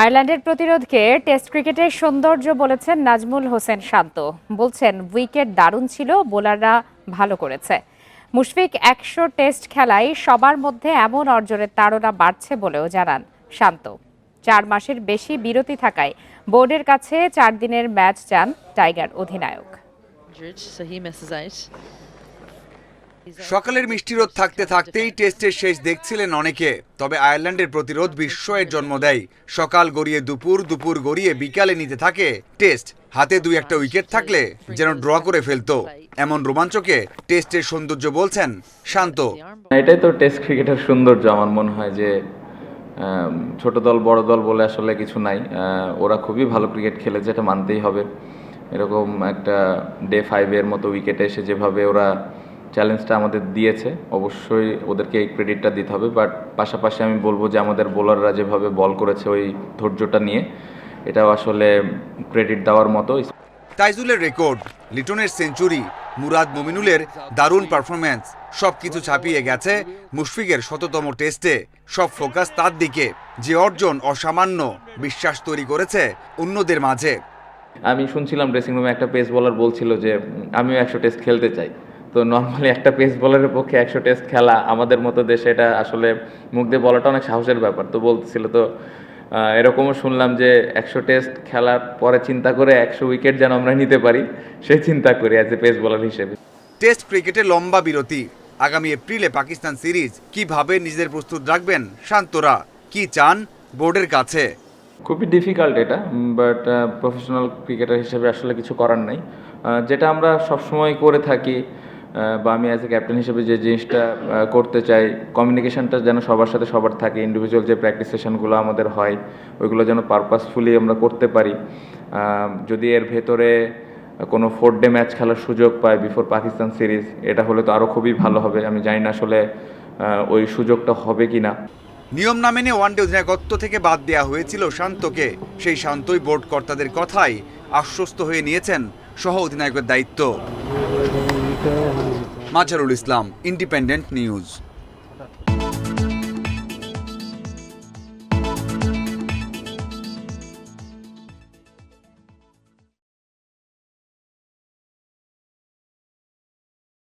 আয়ারল্যান্ডের প্রতিরোধকে টেস্ট ক্রিকেটের সৌন্দর্য বলেছেন নাজমুল হোসেন শান্ত। বলছেন, উইকেট দারুণ ছিল, বোলাররা ভালো করেছে। মুশফিক একশো টেস্ট খেলায় সবার মধ্যে এমন অর্জনের তাড়না বাড়ছে বলেও জানান শান্ত। চার মাসের বেশি বিরতি থাকায় বোর্ডের কাছে চার দিনের ম্যাচ চান টাইগার অধিনায়ক। সকালের মিষ্টি রোদ থাকতে থাকতেই টেস্টের শেষ দেখছিলেন অনেকে, তবে আয়ারল্যান্ডের প্রতিরোধ বিস্ময়ের জন্ম দেয়। সকাল গড়িয়ে দুপুর দুপুর গড়িয়ে বিকালে নিতে থাকে টেস্ট। হাতে দুই একটা উইকেট থাকলে যেন ড্র করে ফেলতো। এমন রোমাঞ্চকে টেস্টের সৌন্দর্য বলছেন শান্ত। এটাই তো টেস্ট ক্রিকেটের সৌন্দর্য আমার মনে হয় যে ছোট দল, বড় দল বলে আসলে কিছু নাই। ওরা খুবই ভালো ক্রিকেট খেলেছে এটা মানতেই হবে। এরকম একটা ডে ফাইভের মতো উইকেটে এসে যেভাবে ওরা চ্যালেঞ্জটা আমাদের দিয়েছে অবশ্যই ওদেরকে এই ক্রেডিটটা দিতে হবে বাট পাশাপাশি আমি বলব যে আমাদের বোলাররা যেভাবে বল করেছে ওই ধৈর্যটা নিয়ে এটাও আসলে ক্রেডিট দেওয়ার মতো। তাইজুলের রেকর্ড লিটনের সেঞ্চুরি মুরাদ মমিনুলের দারুণ পারফরম্যান্স সব কিছু ছাপিয়ে গেছে মুশফিকের শততম টেস্টে সব ফোকাস তার দিকে যে অর্জন অসামান্য বিশ্বাস তৈরি করেছে অন্যদের মাঝে। আমি শুনছিলাম ড্রেসিং রুমে একটা পেস বোলার বলছিল যে আমিও একশো টেস্ট খেলতে চাই। তো নর্মালি একটা পেস বোলারের পক্ষে একশো টেস্ট খেলা আমাদের মতো দেশে এটা আসলে মুখ দিয়ে বলাটা অনেক সাহসের ব্যাপার। তো বলতেছিল তো এরকমও শুনলাম যে একশো টেস্ট খেলার পরে চিন্তা করে একশো উইকেট যেন আমরা নিতে পারি সেই চিন্তা করি অ্যাজ এ পেস বলার হিসেবে। টেস্ট ক্রিকেটে লম্বা বিরতি। আগামী এপ্রিলে পাকিস্তান সিরিজ কীভাবে নিজেদের প্রস্তুত রাখবেন শান্তরা? কি চান বোর্ডের কাছে? খুবই ডিফিকাল্ট এটা বাট প্রফেশনাল ক্রিকেটার হিসেবে আসলে কিছু করার নাই। যেটা আমরা সবসময় করে থাকি বা আমি অ্যাজ এ ক্যাপ্টেন হিসেবে যে জিনিসটা করতে চাই কমিউনিকেশনটা যেন সবার সাথে সবার থাকে ইন্ডিভিজুয়াল যে প্র্যাকটিস সেশনগুলো আমাদের হয়, ওইগুলো যেন পারপাসফুলি আমরা করতে পারি। যদি এর ভেতরে কোনো ফোর ডে ম্যাচ খেলার সুযোগ পায় বিফোর পাকিস্তান সিরিজ এটা হলে তো আরও খুবই ভালো হবে। আমি জানি না আসলে ওই সুযোগটা হবে কি না নিয়ম না মেনে ওয়ানডে অধিনায়কত্ব থেকে বাদ দেওয়া হয়েছিল শান্তকে। সেই শান্তই বোর্ড কর্তাদের কথাই আশ্বস্ত হয়ে নিয়েছেন সহ অধিনায়কের দায়িত্ব। মাঝারুল ইসলাম ইন্ডিপেন্ডেন্ট নিউজ